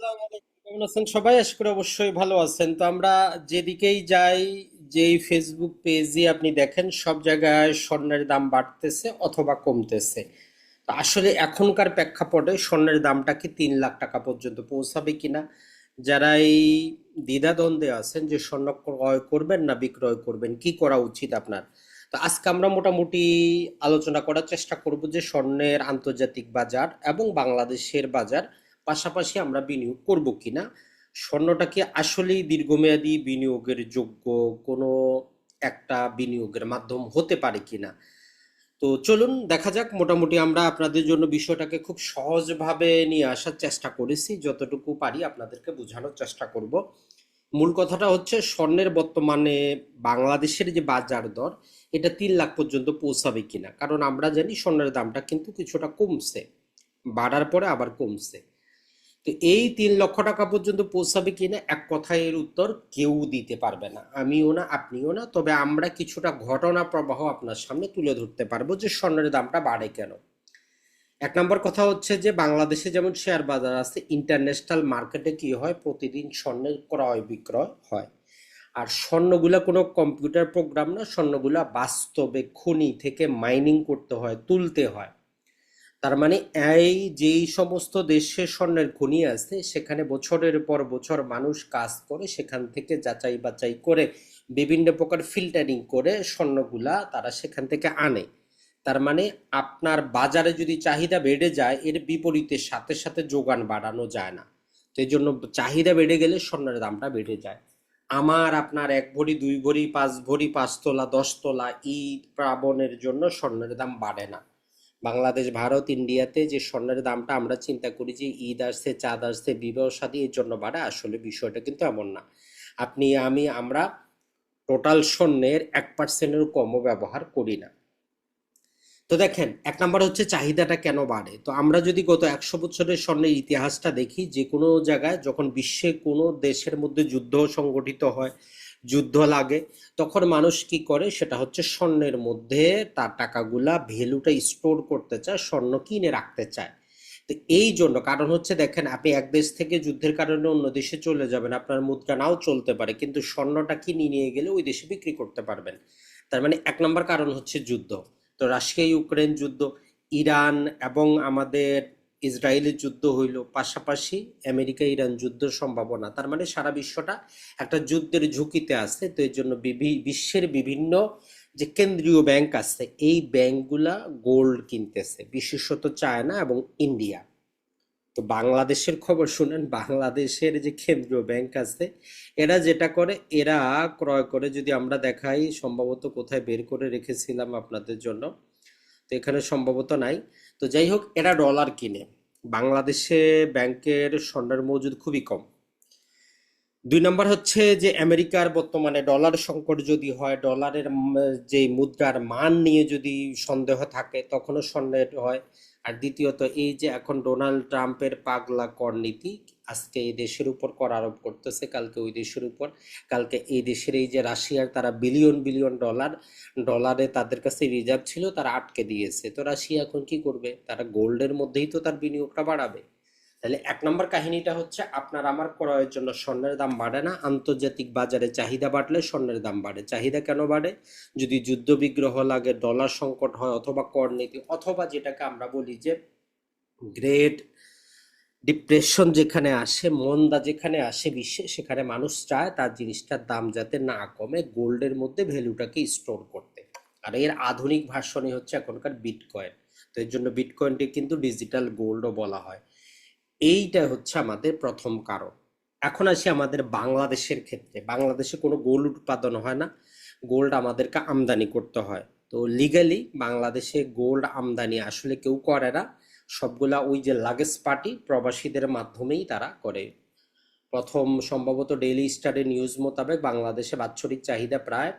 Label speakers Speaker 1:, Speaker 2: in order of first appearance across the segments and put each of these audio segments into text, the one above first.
Speaker 1: কেমন আছেন? সবাই আশা করি অবশ্যই ভালো আছেন। তো আমরা যেদিকেই যাই, যেই ফেসবুক পেজে আপনি দেখেন, সব জায়গায় স্বর্ণের দাম বাড়তেছে অথবা কমতেছে। আসলে এখনকার প্রেক্ষাপটে স্বর্ণের দামটা কি তিন লাখ টাকা পর্যন্ত পৌঁছাবে কিনা? যারা এই দ্বিধাদ্বন্দ্বে আছেন যে স্বর্ণ ক্রয় করবেন না বিক্রয় করবেন, কি করা উচিত আপনার? তো আজকে আমরা মোটামুটি আলোচনা করার চেষ্টা করব যে স্বর্ণের আন্তর্জাতিক বাজার এবং বাংলাদেশের বাজার পাশাপাশি আমরা বিনিয়োগ করব কিনা? স্বর্ণটা কি আসলেই দীর্ঘমেয়াদী বিনিয়োগের যোগ্য কোনো একটা বিনিয়োগের মাধ্যম হতে পারে কিনা? তো চলুন দেখা যাক। মোটামুটি আমরা আপনাদের জন্য বিষয়টাকে খুব সহজভাবে নিয়ে আসার চেষ্টা করেছি। যতটুকু পারি আপনাদেরকে বোঝানোর চেষ্টা করব। মূল কথাটা হচ্ছে স্বর্ণের বর্তমানে বাংলাদেশের যে বাজার দর, এটা তিন লাখ পর্যন্ত পৌঁছাবে কিনা? কারণ আমরা জানি স্বর্ণের দামটা কিন্তু কিছুটা কমছে। বাড়ার পরে আবার কমছে। তো এই তিন লক্ষ টাকা পর্যন্ত পৌঁছাবে কিনা এক কথায় এর উত্তর কেউ দিতে পারবে না। আমিও না, আপনিও না, তবে আমরা কিছুটা ঘটনা প্রবাহ আপনার সামনে তুলে ধরতে পারব যে স্বর্ণের দামটা বাড়ে কেন। এক নম্বর কথা হচ্ছে যে বাংলাদেশে যেমন শেয়ার বাজার আছে, ইন্টারন্যাশনাল মার্কেটে কি হয়? প্রতিদিন স্বর্ণের ক্রয় বিক্রয় হয়। আর স্বর্ণগুলা কোনো কম্পিউটার প্রোগ্রাম না, স্বর্ণগুলা বাস্তবে খনি থেকে মাইনিং করতে হয়, তুলতে হয়। তার মানে এই যেই সমস্ত দেশে স্বর্ণের খনি আছে, সেখানে বছরের পর বছর মানুষ কাজ করে, সেখান থেকে যাচাই বাছাই করে, বিভিন্ন প্রকার ফিল্টারিং করে স্বর্ণগুলা তারা সেখান থেকে আনে। তার মানে আপনার বাজারে যদি চাহিদা বেড়ে যায়, এর বিপরীতে সাথে সাথে যোগান বাড়ানো যায় না। তো এই জন্য চাহিদা বেড়ে গেলে স্বর্ণের দামটা বেড়ে যায়। আমার আপনার এক ভরি, দুই ভরি, পাঁচ ভরি পাঁচ তোলা দশ তোলা ঈদ, প্রাবণের জন্য স্বর্ণের দাম বাড়ে না। বাংলাদেশ, ভারত, ইন্ডিয়াতে যে স্বর্ণের দামটা আমরা চিন্তা করি যে ঈদ আসছে, চাঁদ আসছে, বিবাহ শাদী এর জন্য বাড়ে। আসলে বিষয়টা কিন্তু এমন না। আপনি, আমি, আমরা টোটাল স্বর্ণের এক পার্সেন্টের কমও ব্যবহার করি না। তো দেখেন, এক নাম্বার হচ্ছে চাহিদাটা কেন বাড়ে? তো আমরা যদি গত একশো বছরের স্বর্ণের ইতিহাসটা দেখি, যে কোনো জায়গায় যখন বিশ্বে কোনো দেশের মধ্যে যুদ্ধ সংগঠিত হয় যুদ্ধ লাগে। তখন মানুষ কি করে? সেটা হচ্ছে স্বর্ণের মধ্যে তার টাকাগুলা ভ্যালুটা স্টোর করতে চায়, স্বর্ণ কিনে রাখতে চায়। তো এই জন্য কারণ হচ্ছে দেখেন, আপনি এক দেশ থেকে যুদ্ধের কারণে অন্য দেশে চলে যাবেন, আপনার মুদ্রা নাও চলতে পারে, কিন্তু স্বর্ণটা কিনে নিয়ে গেলে ওই দেশে বিক্রি করতে পারবেন। তার মানে এক নম্বর কারণ হচ্ছে যুদ্ধ। তো রাশিয়া ইউক্রেন যুদ্ধ, ইরান এবং আমাদের ইসরায়েলের যুদ্ধ হইল পাশাপাশি আমেরিকা ইরান যুদ্ধের সম্ভাবনা। তার মানে সারা বিশ্বটা একটা যুদ্ধের ঝুঁকিতে আছে, তো এর জন্য বিশ্বের বিভিন্ন যে কেন্দ্রীয় ব্যাংক আছে, এই ব্যাংকগুলা গোল্ড কিনতেছে, বিশেষত চায়না এবং ইন্ডিয়া। তো বাংলাদেশের খবর শুনেন, বাংলাদেশের যে কেন্দ্রীয় ব্যাংক আছে, এরা যেটা করে, এরা ক্রয় করে, যদি আমরা দেখাই, সম্ভবত কোথায় বের করে রেখেছিলাম আপনাদের জন্য, তো এখানে সম্ভবত নাই। তো যাই হোক এরা ডলার কিনে। বাংলাদেশে ব্যাংকের স্বর্ণের মজুদ খুবই কম। দুই নম্বর হচ্ছে যে, আমেরিকার বর্তমানে ডলার সংকট যদি হয় ডলারের যে মুদ্রার মান নিয়ে যদি সন্দেহ থাকে, তখনও সন্দেহ হয়। আর দ্বিতীয়ত, এই যে এখন ডোনাল্ড ট্রাম্পের পাগলা কর নীতি আজকে এই দেশের উপর কর আরোপ করতেছে, কালকে ওই দেশের উপর। কালকে এই দেশের এই যে রাশিয়ার তারা বিলিয়ন বিলিয়ন ডলার ডলারে তাদের কাছে রিজার্ভ ছিল, তারা আটকে দিয়েছে। তো রাশিয়া এখন কি করবে? তারা গোল্ডের মধ্যেই তো তার বিনিয়োগটা বাড়াবে। তাহলে এক নম্বর কাহিনীটা হচ্ছে, আপনার আমার ক্রয়ের জন্য স্বর্ণের দাম বাড়ে না, আন্তর্জাতিক বাজারে চাহিদা বাড়লে স্বর্ণের দাম বাড়ে। চাহিদা কেন বাড়ে? যদি যুদ্ধ বিগ্রহ লাগে, ডলার সংকট হয় অথবা কর নীতি, অথবা যেটাকে আমরা বলি যে গ্রেট ডিপ্রেশন যেখানে আসে, মন্দা যেখানে আসে বিশ্বে, সেখানে মানুষ চায় তার জিনিসটার দাম যাতে না কমে, গোল্ডের মধ্যে ভ্যালুটাকে স্টোর করতে। আর এর আধুনিক ভার্সনই হচ্ছে এখনকার বিটকয়েন। তো এর জন্য বিটকয়েনটি কিন্তু ডিজিটাল গোল্ডও বলা হয়। এইটা হচ্ছে আমাদের প্রথম কারণ। এখন আসি আমাদের বাংলাদেশের ক্ষেত্রে। বাংলাদেশে কোনো গোল্ড উৎপাদন হয় না। গোল্ড আমাদেরকে আমদানি করতে হয়। তো লিগালি বাংলাদেশে গোল্ড আমদানি আসলে কেউ করে না। সবগুলা ওই যে লাগেজ পার্টি প্রবাসীদের মাধ্যমেই তারা করে। প্রথম সম্ভবত ডেইলি স্টারের নিউজ মোতাবেক বাংলাদেশে বাৎসরিক চাহিদা প্রায়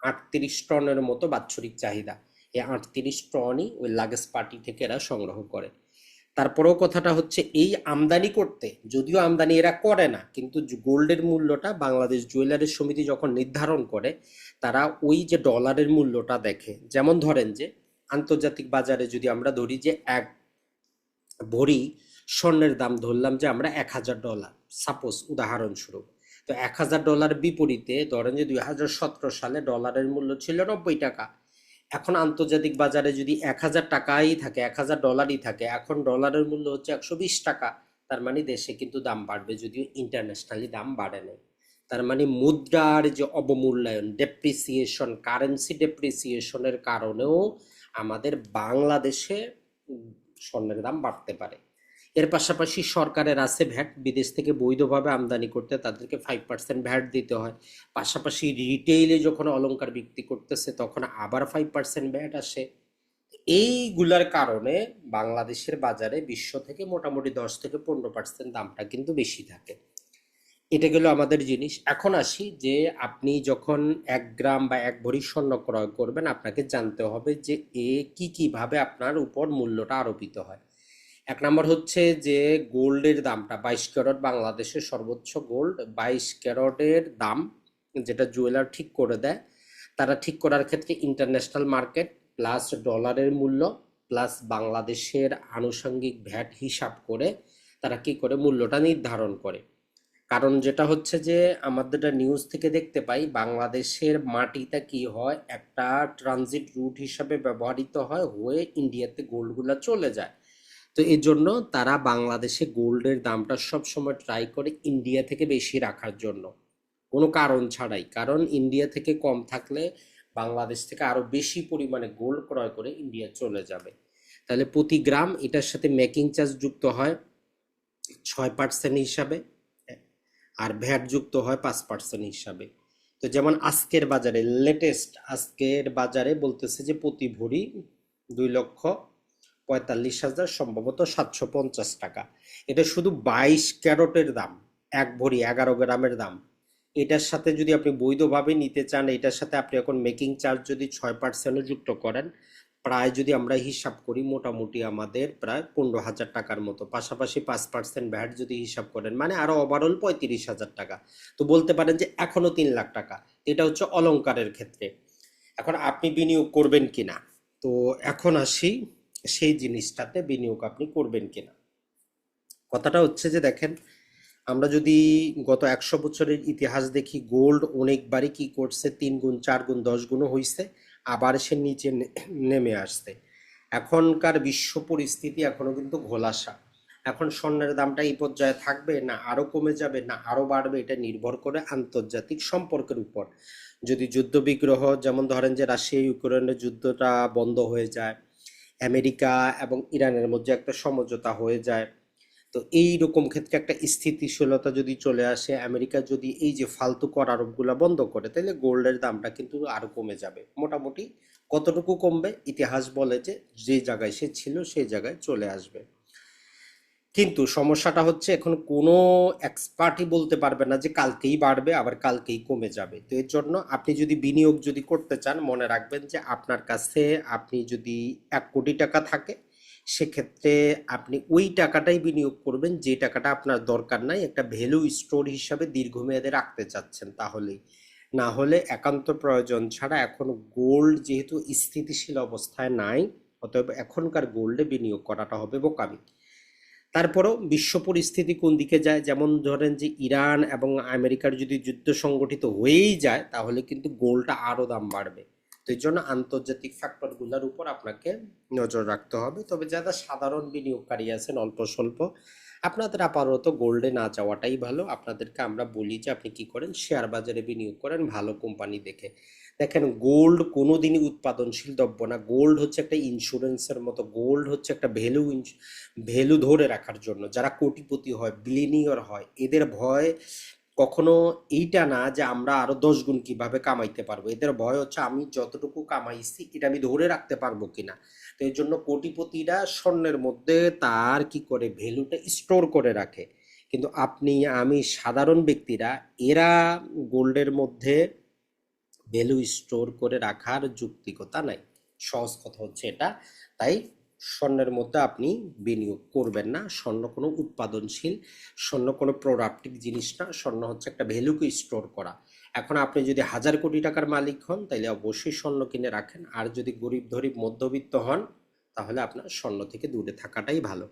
Speaker 1: আটত্রিশ টনের মতো বাৎসরিক চাহিদা। এই আটত্রিশ টনই ওই লাগেজ পার্টি থেকে এরা সংগ্রহ করে। তারপরেও কথাটা হচ্ছে, এই আমদানি করতে, যদিও আমদানি এরা করে না, কিন্তু গোল্ডের মূল্যটা বাংলাদেশ জুয়েলারি সমিতি যখন নির্ধারণ করে, তারা ওই যে ডলারের মূল্যটা দেখে। যেমন ধরেন যে, আন্তর্জাতিক বাজারে যদি আমরা ধরি যে, এক ভরি স্বর্ণের দাম ধরলাম যে, আমরা এক হাজার ডলার। সাপোজ উদাহরণস্বরূপ, তো এক হাজার ডলার বিপরীতে ধরেন যে, দুই হাজার সতেরো সালে ডলারের মূল্য ছিল নব্বই টাকা। এখন আন্তর্জাতিক বাজারে যদি এক হাজার টাকাই থাকে, এক হাজার ডলারই থাকে, এখন ডলারের মূল্য হচ্ছে একশো বিশ টাকা। তার মানে দেশে কিন্তু দাম বাড়বে, যদিও ইন্টারন্যাশনালি দাম বাড়ে নাই। তার মানে মুদ্রার যে অবমূল্যায়ন ডেপ্রিসিয়েশন কারেন্সি ডেপ্রিসিয়েশনের কারণেও আমাদের বাংলাদেশে স্বর্ণের দাম বাড়তে পারে। এর পাশাপাশি সরকারের আছে ভ্যাট, বিদেশ থেকে বৈধভাবে আমদানি করতে তাদেরকে ফাইভ পার্সেন্ট ভ্যাট দিতে হয়। পাশাপাশি রিটেইলে যখন অলংকার বিক্রি করতেছে, তখন আবার ফাইভ পার্সেন্ট ভ্যাট আসে। এইগুলার কারণে বাংলাদেশের বাজারে বিশ্ব থেকে মোটামুটি দশ থেকে পনেরো পার্সেন্ট দামটা কিন্তু বেশি থাকে। এটা গেল আমাদের জিনিস। এখন আসি যে আপনি যখন এক গ্রাম বা এক ভরি স্বর্ণ ক্রয় করবেন, আপনাকে জানতে হবে যে এ কি কীভাবে আপনার উপর মূল্যটা আরোপিত হয়। এক নম্বর হচ্ছে যে গোল্ডের দামটা বাইশ ক্যারট বাংলাদেশের সর্বোচ্চ গোল্ড, বাইশ ক্যারটের দাম যেটা জুয়েলার ঠিক করে দেয়। তারা ঠিক করার ক্ষেত্রে ইন্টারন্যাশনাল মার্কেট প্লাস ডলারের মূল্য প্লাস বাংলাদেশের আনুষঙ্গিক ভ্যাট হিসাব করে তারা কি করে মূল্যটা নির্ধারণ করে। কারণ যেটা হচ্ছে যে আমাদের নিউজ থেকে দেখতে পাই, বাংলাদেশের মাটিটা কি হয়, একটা ট্রানজিট রুট হিসাবে ব্যবহৃত হয় হয়ে ইন্ডিয়াতে গোল্ডগুলো চলে যায়। তো এই জন্য তারা বাংলাদেশে গোল্ডের দামটা সব সময় ট্রাই করে ইন্ডিয়া থেকে বেশি রাখার জন্য। কোনো কারণ ছাড়াই। কারণ ইন্ডিয়া থেকে কম থাকলে বাংলাদেশ থেকে আরও বেশি পরিমাণে গোল্ড ক্রয় করে ইন্ডিয়া চলে যাবে। তাহলে প্রতি গ্রাম এটার সাথে মেকিং চার্জ যুক্ত হয় ছয় পার্সেন্ট হিসাবে, আর ভ্যাট যুক্ত হয় পাঁচ পার্সেন্ট হিসাবে। তো যেমন আজকের বাজারে লেটেস্ট আজকের বাজারে বলতেছে যে প্রতি ভরি দুই লক্ষ পঁয়তাল্লিশ হাজার, সম্ভবত সাতশো পঞ্চাশ টাকা। এটা শুধু বাইশ ক্যারটের দাম, এক ভরি এগারো গ্রামের দাম। এটার সাথে যদি আপনি বৈধভাবে নিতে চান, এটার সাথে আপনি এখন মেকিং চার্জ যদি ছয় পার্সেন্টও যুক্ত করেন, প্রায় যদি আমরা হিসাব করি, মোটামুটি আমাদের প্রায় পনেরো হাজার টাকার মতো। পাশাপাশি পাঁচ পার্সেন্ট ভ্যাট যদি হিসাব করেন মানে আরও ওভারঅল পঁয়ত্রিশ হাজার টাকা। তো বলতে পারেন যে এখনও তিন লাখ টাকা। এটা হচ্ছে অলংকারের ক্ষেত্রে। এখন আপনি বিনিয়োগ করবেন কিনা? তো এখন আসি। সেই জিনিসটাতে বিনিয়োগ আপনি করবেন কিনা। কথাটা হচ্ছে যে দেখেন, আমরা যদি গত একশো বছরের ইতিহাস দেখি, গোল্ড অনেকবারই কি করছে, তিন গুণ, চার গুণ, দশ গুণও হইছে, আবার সে নিচে নেমে আসছে। এখনকার বিশ্ব পরিস্থিতি এখনও কিন্তু ঘোলাসা। এখন স্বর্ণের দামটা এই পর্যায়ে থাকবে না, আরও কমে যাবে না, আরও বাড়বে, এটা নির্ভর করে আন্তর্জাতিক সম্পর্কের উপর। যদি যুদ্ধ বিগ্রহ যেমন ধরেন যে রাশিয়া ইউক্রেনের যুদ্ধটা বন্ধ হয়ে যায় আমেরিকা এবং ইরানের মধ্যে একটা সমঝোতা হয়ে যায়। তো এই রকম ক্ষেত্রে একটা স্থিতিশীলতা যদি চলে আসে, আমেরিকা যদি এই যে ফালতু কর আরোপগুলো বন্ধ করে তাহলে গোল্ডের দামটা কিন্তু আরও কমে যাবে। মোটামুটি কতটুকু কমবে? ইতিহাস বলে যে যে জায়গায় সে ছিল, সেই জায়গায় চলে আসবে। কিন্তু সমস্যাটা হচ্ছে এখন কোনো এক্সপার্টই বলতে পারবে না যে কালকেই বাড়বে, আবার কালকেই কমে যাবে। তো এর জন্য আপনি যদি বিনিয়োগ যদি করতে চান, মনে রাখবেন যে আপনার কাছে আপনি যদি এক কোটি টাকা থাকে, সেক্ষেত্রে আপনি ওই টাকাটাই বিনিয়োগ করবেন, যে টাকাটা আপনার দরকার নাই, একটা ভ্যালু স্টোর হিসাবে দীর্ঘমেয়াদে রাখতে চাচ্ছেন তাহলেই না হলে একান্ত প্রয়োজন ছাড়া এখন গোল্ড যেহেতু স্থিতিশীল অবস্থায় নাই, অতএব এখনকার গোল্ডে বিনিয়োগ করাটা হবে বোকামি। তারপরও বিশ্ব পরিস্থিতি কোন দিকে যায়? যেমন ধরেন যে ইরান এবং আমেরিকার যদি যুদ্ধ সংগঠিত হয়েই যায়, তাহলে কিন্তু গোলটা আরও দাম বাড়বে। তো এই জন্য আন্তর্জাতিক ফ্যাক্টরগুলোর উপর আপনাকে নজর রাখতে হবে। তবে যারা সাধারণ বিনিয়োগকারী আছেন, অল্প স্বল্প আপনাদের আপাতত গোল্ডে না যাওয়াটাই ভালো। আপনাদেরকে আমরা বলি যে আপনি কি করেন? শেয়ার বাজারে বিনিয়োগ করেন, ভালো কোম্পানি দেখে। দেখেন গোল্ড কোনো দিনই উৎপাদনশীল দ্রব্য না। গোল্ড হচ্ছে একটা ইন্স্যুরেন্সের মতো। গোল্ড হচ্ছে একটা ভ্যালু ভ্যালু ধরে রাখার জন্য। যারা কোটিপতি হয় বিলিনিয়র হয়, এদের ভয় কখনো এইটা না যে আমরা আরও দশ গুণ কীভাবে কামাইতে পারব। এদের ভয় হচ্ছে আমি যতটুকু কামাইছি এটা আমি ধরে রাখতে পারব কিনা। তো এই জন্য কোটিপতিরা স্বর্ণের মধ্যে তার কি করে ভ্যালুটা স্টোর করে রাখে। কিন্তু আপনি, আমি সাধারণ ব্যক্তিরা এরা গোল্ডের মধ্যে ভ্যালু স্টোর করে রাখার যুক্তিকতা নাই। সহজ কথা হচ্ছে এটা। তাই স্বর্ণের মধ্যে আপনি বিনিয়োগ করবেন না। স্বর্ণ কোনো উৎপাদনশীল, স্বর্ণ কোনো প্রোডাক্টিভ জিনিস না। স্বর্ণ হচ্ছে একটা ভ্যালুকে স্টোর করা। এখন আপনি যদি হাজার কোটি টাকার মালিক হন তাহলে অবশ্যই স্বর্ণ কিনে রাখেন। আর যদি গরিব ধরিব মধ্যবিত্ত হন, তাহলে আপনার স্বর্ণ থেকে দূরে থাকাটাই ভালো।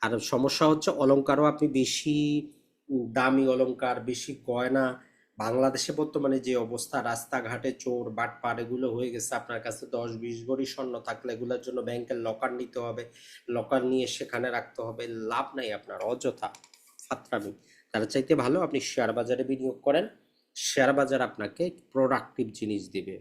Speaker 1: আর সমস্যা হচ্ছে অলঙ্কারও আপনি বেশি দামি অলঙ্কার বেশি গয়না বাংলাদেশে বর্তমানে যে অবস্থা, রাস্তাঘাটে চোর, বাটপার, এগুলো হয়ে গেছে আপনার কাছে দশ বিশ ভরি স্বর্ণ থাকলে এগুলোর জন্য ব্যাংকের লকার নিতে হবে। লকার নিয়ে সেখানে রাখতে হবে। লাভ নাই আপনার, অযথা ফাত্রামি। তার চাইতে ভালো আপনি শেয়ার বাজারে বিনিয়োগ করেন। শেয়ার বাজার আপনাকে প্রোডাক্টিভ জিনিস দিবে।